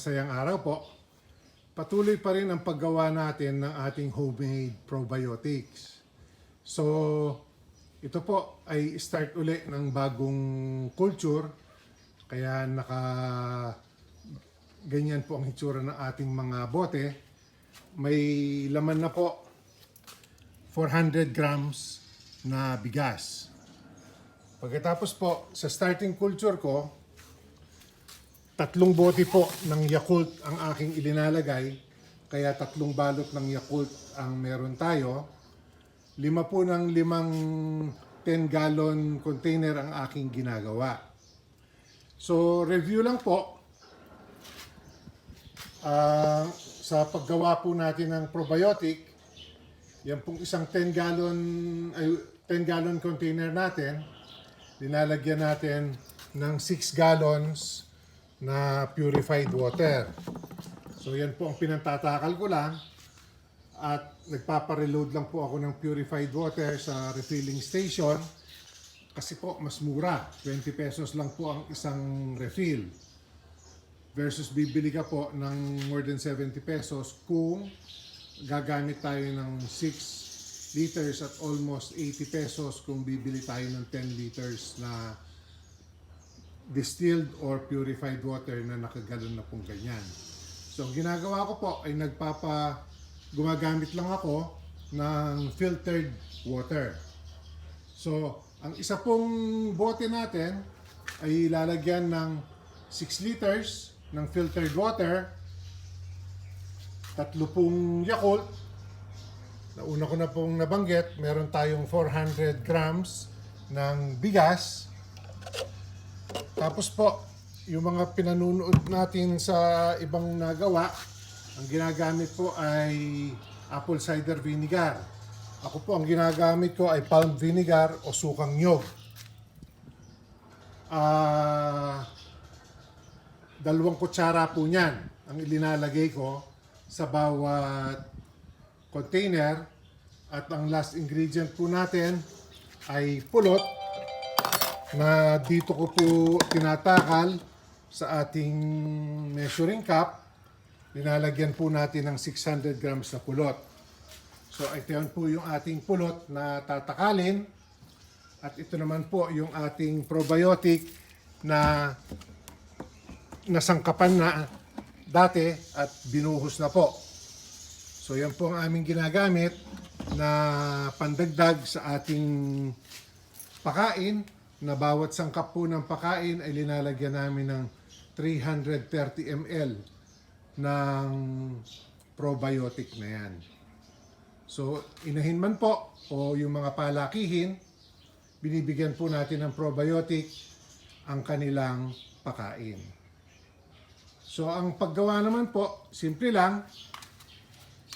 masayang araw po. Patuloy pa rin ang paggawa natin ng ating homemade probiotics. So, ito po ay start uli ng bagong culture. Kaya naka ganyan po ang hitsura ng ating mga bote. May laman na po 400 grams na bigas. Pagkatapos po, sa starting culture ko, tatlong bote po ng Yakult ang aking ilinalagay. Kaya tatlong balot ng Yakult ang meron tayo. Lima po ng limang 10 gallon container ang aking ginagawa. So, review lang po. Ah, sa paggawa po natin ng probiotic, yan pong isang 10 gallon ay 10 gallon container natin, linalagyan natin ng 6 gallons na purified water. So yan po ang pinantatakal ko lang. At nagpapareload lang po ako ng purified water sa refilling station. Kasi po mas mura, 20 pesos lang po ang isang refill. Versus bibili ka po ng more than 70 pesos kung gagamit tayo ng 6 liters at almost 80 pesos kung bibili tayo ng 10 liters na distilled or purified water na nakagalon na pong ganyan. So, ang ginagawa ko po ay nagpapa, gumagamit lang ako ng filtered water. So, ang isa pong bote natin ay lalagyan ng 6 liters ng filtered water, tatlo pong Yakult, nauna ko na pong nabanggit, meron tayong 400 grams ng bigas, tapos po, yung mga pinanunood natin sa ibang nagawa, ang ginagamit po ay apple cider vinegar. Ako po, ang ginagamit ko ay palm vinegar o sukang nyog. Ah, dalawang kutsara po niyan ang ilinalagay ko sa bawat container. At ang last ingredient po natin ay pulot na dito ko po tinatakal sa ating measuring cup. Linalagyan po natin ng 600 grams na pulot. So ito yan po yung ating pulot na tatakalin. At ito naman po yung ating probiotic na nasangkapan na dati at binuhos na po. So yan po ang aming ginagamit na pandagdag sa ating pakain na bawat sangkap po ng pakain ay linalagyan namin ng 330 ml ng probiotic na yan. So, inahin man po o yung mga palakihin, binibigyan po natin ng probiotic ang kanilang pakain. So, ang paggawa naman po, simple lang.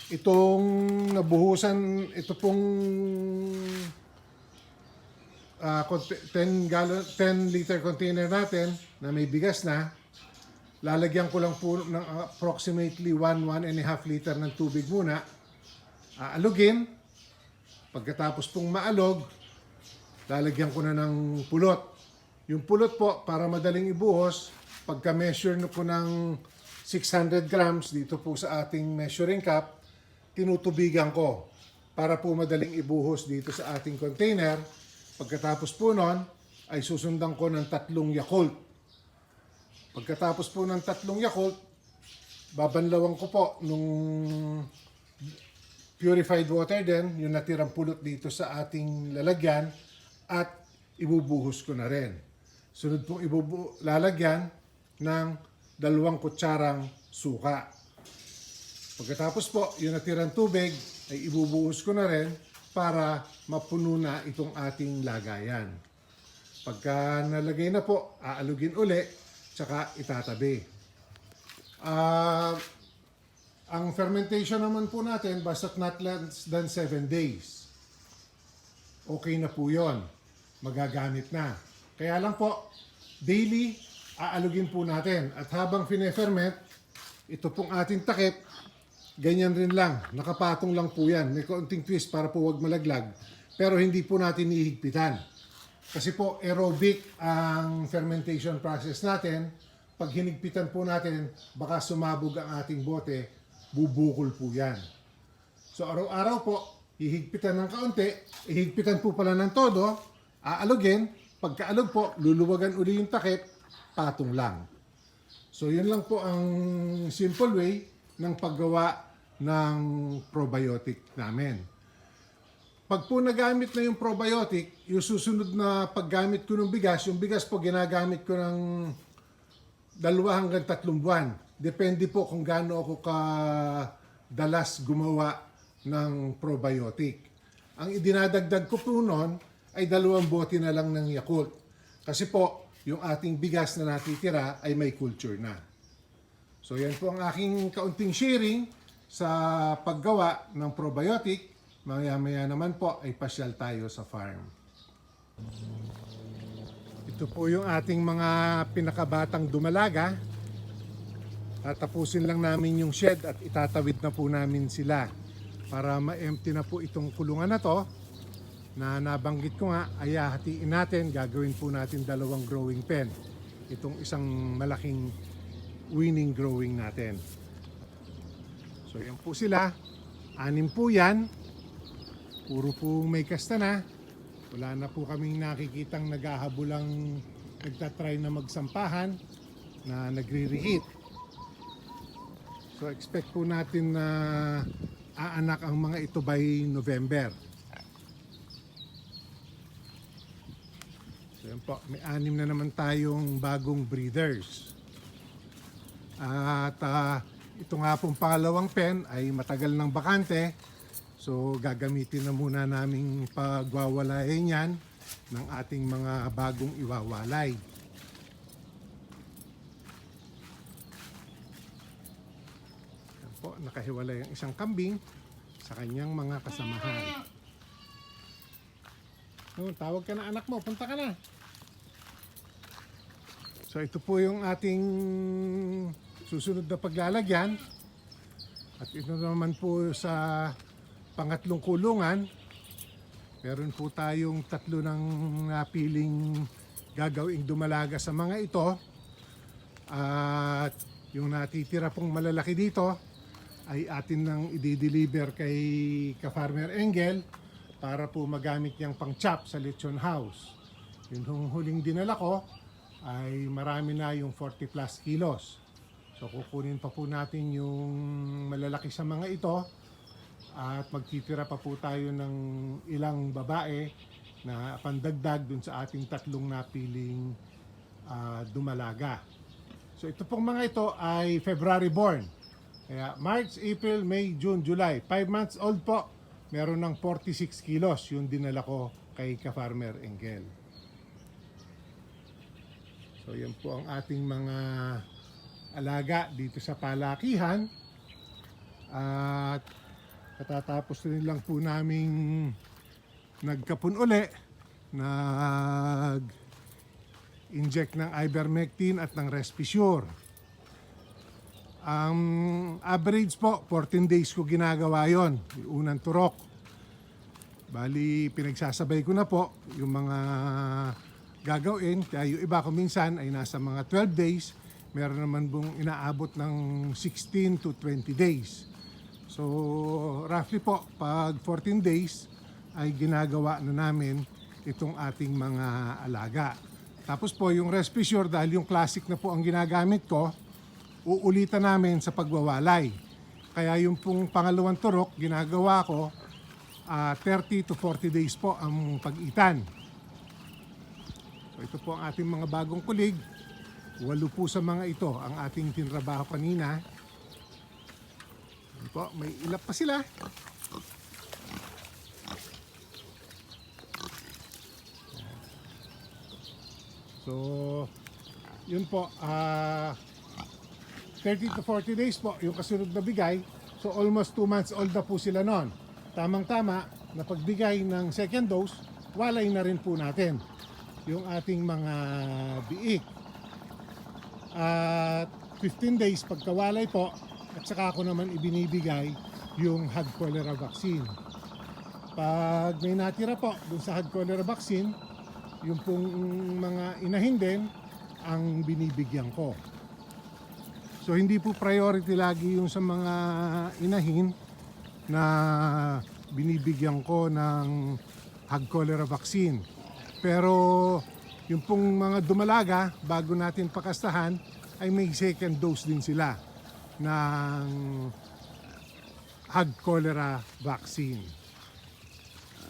Itong nabuhusan, ito pong cont- 10 gallon 10 liter container natin na may bigas na lalagyan ko lang po ng approximately 1 1 and a half liter ng tubig muna. Aalugin. Pagkatapos pong maalog lalagyan ko na ng pulot. Yung pulot po para madaling ibuhos pagka measure ko ng 600 grams dito po sa ating measuring cup tinutubigan ko para po madaling ibuhos dito sa ating container Pagkatapos po nun, ay susundan ko ng tatlong Yakult. Pagkatapos po ng tatlong Yakult, babanlawan ko po nung purified water din, yung natirang pulot dito sa ating lalagyan, at ibubuhos ko na rin. Sunod pong ibubu lalagyan ng dalawang kutsarang suka. Pagkatapos po, yung natirang tubig ay ibubuhos ko na rin para mapuno na itong ating lagayan. Pagka nalagay na po, aalugin uli, tsaka itatabi. Ah, ang fermentation naman po natin, basta't not less than 7 days. Okay na po yon. Magagamit na. Kaya lang po, daily, aalugin po natin. At habang fine-ferment, ito pong ating takip, ganyan rin lang. Nakapatong lang po yan. May konting twist para po wag malaglag. Pero hindi po natin ihigpitan. Kasi po aerobic ang fermentation process natin. pag hinigpitan po natin, baka sumabog ang ating bote, bubukol po yan. So araw-araw po, hihigpitan ng kaunti, ihigpitan po pala ng todo, aalugin, pagkaalog po, luluwagan uli yung takip, patong lang. So yun lang po ang simple way ng paggawa ng probiotic namin. Pag po nagamit na yung probiotic, yung susunod na paggamit ko ng bigas, yung bigas po ginagamit ko ng dalawa hanggang tatlong buwan. Depende po kung gaano ako ka dalas gumawa ng probiotic. Ang idinadagdag ko po noon ay dalawang bote na lang ng Yakult. Kasi po, yung ating bigas na natitira ay may culture na. So yan po ang aking kaunting sharing sa paggawa ng probiotic. Maya-maya naman po ay pasyal tayo sa farm. Ito po yung ating mga pinakabatang dumalaga. Tatapusin lang namin yung shed at itatawid na po namin sila para ma-empty na po itong kulungan na to na nabanggit ko nga ay hatiin natin, gagawin po natin dalawang growing pen. Itong isang malaking winning growing natin. So yan po sila. Anim po yan. Puro po may kasta. Wala na po kaming nakikitang naghahabulang nagtatry na magsampahan na nagre-reheat. So expect po natin na aanak ang mga ito by November. So yan po, may anim na naman tayong bagong breeders. At ah, ito nga pong pangalawang pen ay matagal ng bakante. So gagamitin na muna naming pagwawalayin yan ng ating mga bagong iwawalay. Yan po, nakahiwalay ang isang kambing sa kanyang mga kasamahan. No, tawag ka na anak mo, punta ka na. So ito po yung ating susunod na paglalagyan. At ito naman po sa pangatlong kulungan. Meron po tayong tatlo ng napiling gagawing dumalaga sa mga ito. At yung natitira pong malalaki dito ay atin nang i-deliver kay ka-farmer Engel para po magamit niyang pang-chop sa lechon house. Yung huling dinala ko ay marami na yung 40 plus kilos. So kukunin pa po natin yung malalaki sa mga ito at magtitira pa po tayo ng ilang babae na pandagdag dun sa ating tatlong napiling ah, dumalaga. So ito pong mga ito ay February born. Kaya March, April, May, June, July. 5 months old po. Meron ng 46 kilos yung dinala ko kay ka-farmer Engel. So yan po ang ating mga alaga dito sa palakihan. At katatapos rin lang po naming nagkapun uli. Nag inject ng ivermectin at ng Respisure. Ang average po, 14 days ko ginagawa yon unang turok. Bali, pinagsasabay ko na po yung mga gagawin. Kaya yung iba ko minsan ay nasa mga 12 days. Meron naman pong inaabot ng 16 to 20 days. So, roughly po, pag 14 days ay ginagawa na namin itong ating mga alaga. Tapos po, yung Respisure, dahil yung classic na po ang ginagamit ko, uulitan namin sa pagwawalay. Kaya yung pong pangalawang turok, ginagawa ko, ah, 30 to 40 days po ang pag-itan. So ito po ang ating mga bagong kulig. Walo po sa mga ito ang ating tinrabaho kanina. Yan po, may ilap pa sila. So, yun po, ah 30 to 40 days po yung kasunod na bigay. So almost 2 months old na po sila noon. Tamang-tama na pagbigay ng second dose, walay na rin po natin yung ating mga biik. At 15 days pagkawalay po, at saka ako naman ibinibigay yung hog cholera vaccine. Pag may natira po dun sa hog cholera vaccine, yung pong mga inahin din ang binibigyan ko. So hindi po priority lagi yung sa mga inahin na binibigyan ko ng hog cholera vaccine. Pero yung pong mga dumalaga, bago natin pakastahan, ay may second dose din sila ng hog cholera vaccine.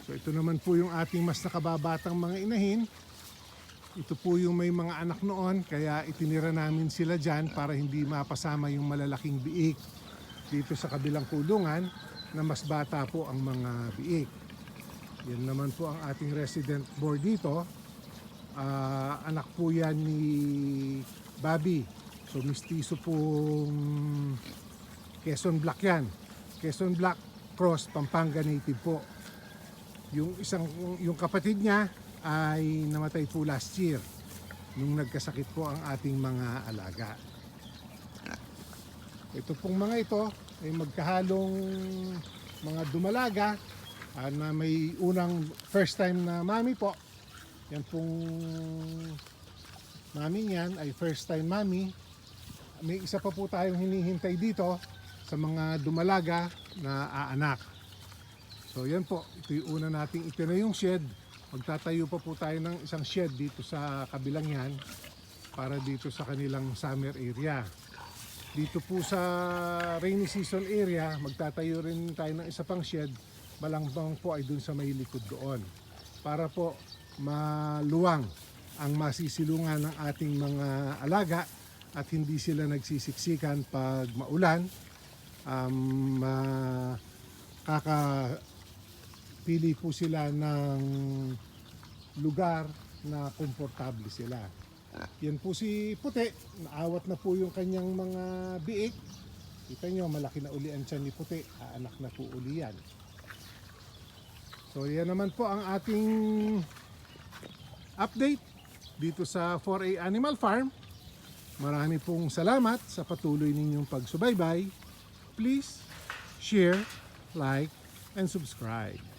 So ito naman po yung ating mas nakababatang mga inahin. Ito po yung may mga anak noon, kaya itinira namin sila dyan para hindi mapasama yung malalaking biik dito sa kabilang kulungan na mas bata po ang mga biik. Yan naman po ang ating resident board dito. Ah, anak po yan ni Bobby. So mistiso pong Quezon Black yan. Quezon Black Cross Pampanga Native po. Yung isang yung kapatid niya ay namatay po last year nung nagkasakit po ang ating mga alaga. Ito pong mga ito ay magkahalong mga dumalaga ah, na may unang first time na mami po. Yan pong mami niyan ay first time mami. May isa pa po tayong hinihintay dito sa mga dumalaga na aanak. So yan po, ito yung una nating ito na yung shed. Magtatayo pa po tayo ng isang shed dito sa kabilang yan para dito sa kanilang summer area. Dito po sa rainy season area, magtatayo rin tayo ng isa pang shed. Malangbang po ay dun sa may likod doon. Para po maluwang ang masisilungan ng ating mga alaga at hindi sila nagsisiksikan pag maulan. Um, makakapili po sila ng lugar na komportable sila. Yan po si Puti, naawat na po yung kanyang mga biik. Kita nyo, malaki na uli ang tiyan ni Puti, aanak na po uli yan. So yan naman po ang ating update dito sa 4A Animal Farm. Marami pong salamat sa patuloy ninyong pagsubaybay. Please share, like, and subscribe.